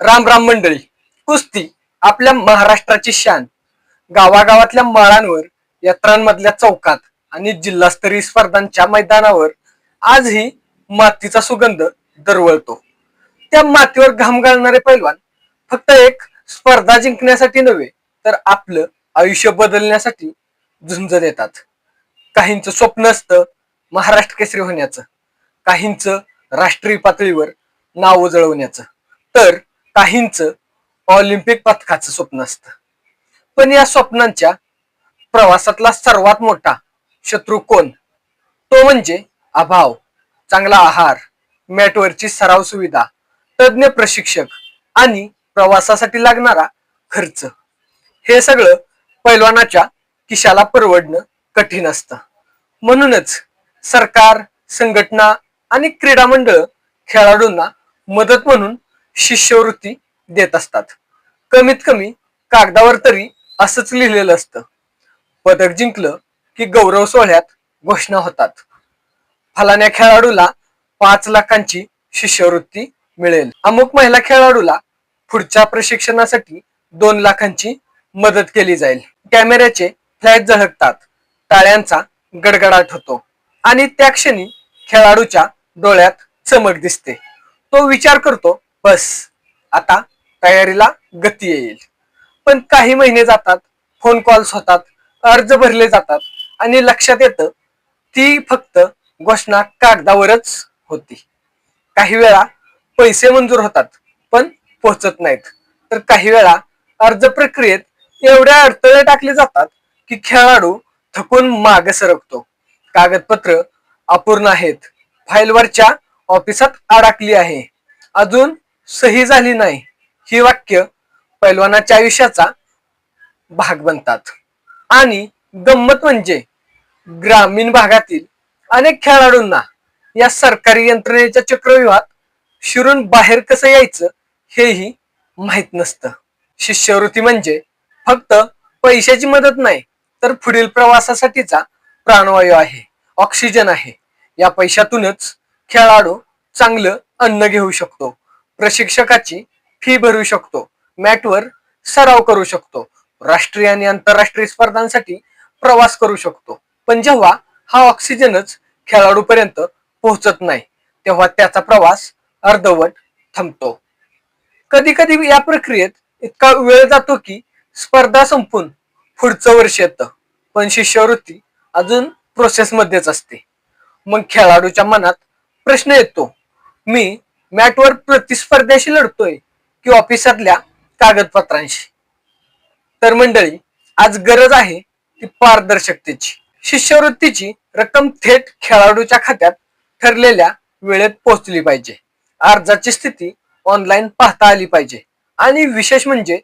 राम राम मंडळी. कुस्ती आपल्या महाराष्ट्राची शान. गावागावातल्या माळांवर यात्रांमधल्या चौकात आणि जिल्हास्तरीय स्पर्धांच्या मैदानावर आजही मातीचा सुगंध दरवळतो. त्या मातीवर घाम घालणारे पैलवान फक्त एक स्पर्धा जिंकण्यासाठी नव्हे तर आपलं आयुष्य बदलण्यासाठी झुंज देतात. काहींचं स्वप्न असतं महाराष्ट्र केसरी होण्याचं. काहींचं राष्ट्रीय पातळीवर नाव जळवण्याचं. तर काहींचं ऑलिम्पिक पथकाचं स्वप्न असतं. पण या स्वप्नांच्या प्रवासातला सर्वात मोठा शत्रू कोण? तो म्हणजे अभाव चांगला आहार मॅटवरची सराव सुविधा तज्ज्ञ प्रशिक्षक आणि प्रवासासाठी लागणारा खर्च. हे सगळं पैलवानाच्या किशाला परवडणं कठीण असतं. म्हणूनच सरकार संघटना आणि क्रीडा मंडळ खेळाडूंना मदत म्हणून शिष्यवृत्ती देत असतात. कमीत कमी कागदावर तरी असंच लिहिलेलं असतं. पदक जिंकलं की गौरव सोहळ्यात घोषणा होतात. फलाण्या खेळाडूला पाच लाखांची शिष्यवृत्ती मिळेल. अमुक महिला खेळाडूला पुढच्या प्रशिक्षणासाठी दोन लाखांची मदत केली जाईल. कॅमेऱ्याचे फ्लॅट झळकतात. टाळ्यांचा गडगडाट होतो. आणि त्या क्षणी खेळाडूच्या डोळ्यात चमक दिसते. तो विचार करतो बस. आता तयारीला गती येईल. पण काही महिने जातात फोन कॉल्स होतात अर्ज भरले जातात आणि लक्षात येतं ती फक्त घोषणा कागदावरच होती. काही वेळा पैसे मंजूर होतात पण पोहोचत नाहीत. तर काही वेळा अर्ज प्रक्रियेत एवढ्या अडथळे टाकले जातात की खेळाडू थकून मागे सरकतो. कागदपत्र अपूर्ण आहेत. फाईलवरच्या ऑफिसात अडकली आहे. अजून सही झाली नाही ही वाक्य पैलवानाच्या आयुष्याचा भाग बनतात. आणि गंमत म्हणजे ग्रामीण भागातील अनेक खेळाडूंना या सरकारी यंत्रणेच्या चक्रव्यूहात शिरून बाहेर कसं यायचं हेही माहीत नसतं. शिष्यवृत्ती म्हणजे फक्त पैशाची मदत नाही तर पुढील प्रवासासाठीचा प्राणवायू आहे ऑक्सिजन आहे. या पैशातूनच खेळाडू चांगलं अन्न घेऊ शकतो. प्रशिक्षकाची फी भरू शकतो. मॅटवर सराव करू शकतो. राष्ट्रीय आणि आंतरराष्ट्रीय स्पर्धांसाठी प्रवास करू शकतो. पण जेव्हा हा ऑक्सिजनच खेळाडूपर्यंत पोहोचत नाही तेव्हा त्याचा प्रवास अर्धवट थांबतो. कधी कधी या प्रक्रियेत इतका वेळ जातो की स्पर्धा संपून पुढचं वर्ष येतं. पण शिष्यवृत्ती अजून प्रोसेसमध्येच असते. मग खेळाडूच्या मनात प्रश्न येतो मी मॅटवर प्रतिस्पर्ध्याशी लढतोय की ऑफिसातल्या कागदपत्रांशी. तर मंडळी आज गरज आहे ती पारदर्शकतेची. शिष्यवृत्तीची रक्कम थेट खेळाडूच्या खात्यात ठरलेल्या वेळेत पोहोचली पाहिजे. अर्जाची स्थिती ऑनलाईन पाहता आली पाहिजे. आणि विशेष म्हणजे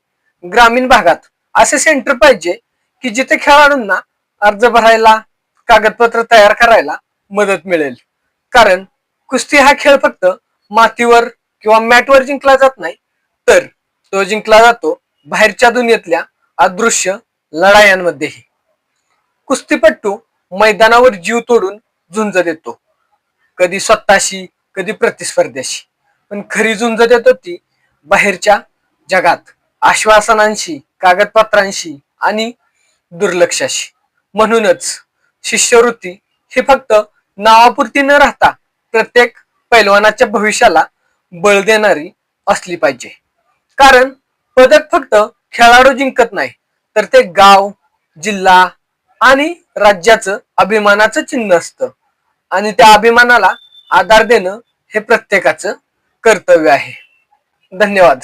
ग्रामीण भागात असे सेंटर पाहिजे की जिथे खेळाडूंना अर्ज भरायला कागदपत्र तयार करायला मदत मिळेल. कारण कुस्ती हा खेळ फक्त मातीवर किंवा मॅटवर जिंकला जात नाही तर तो जिंकला जातो बाहेरच्या दुनियेतल्या अदृश्य लढायांमध्येही. कुस्तीपट्टू मैदानावर जीव तोडून झुंज देतो. कधी स्वतःशी कधी प्रतिस्पर्ध्याशी. पण खरी झुंज देतो ती बाहेरच्या जगात आश्वासनांशी कागदपत्रांशी आणि दुर्लक्षाशी. म्हणूनच शिष्यवृत्ती ही फक्त नावापुरती न राहता प्रत्येक पैलवानाच्या भविष्याला बळ देणारी असली पाहिजे. कारण पदक फक्त खेळाडू जिंकत नाही तर ते गाव जिल्हा आणि राज्याचं अभिमानाचं चिन्ह असतं. आणि त्या अभिमानाला आधार देणं हे प्रत्येकाचं कर्तव्य आहे. धन्यवाद.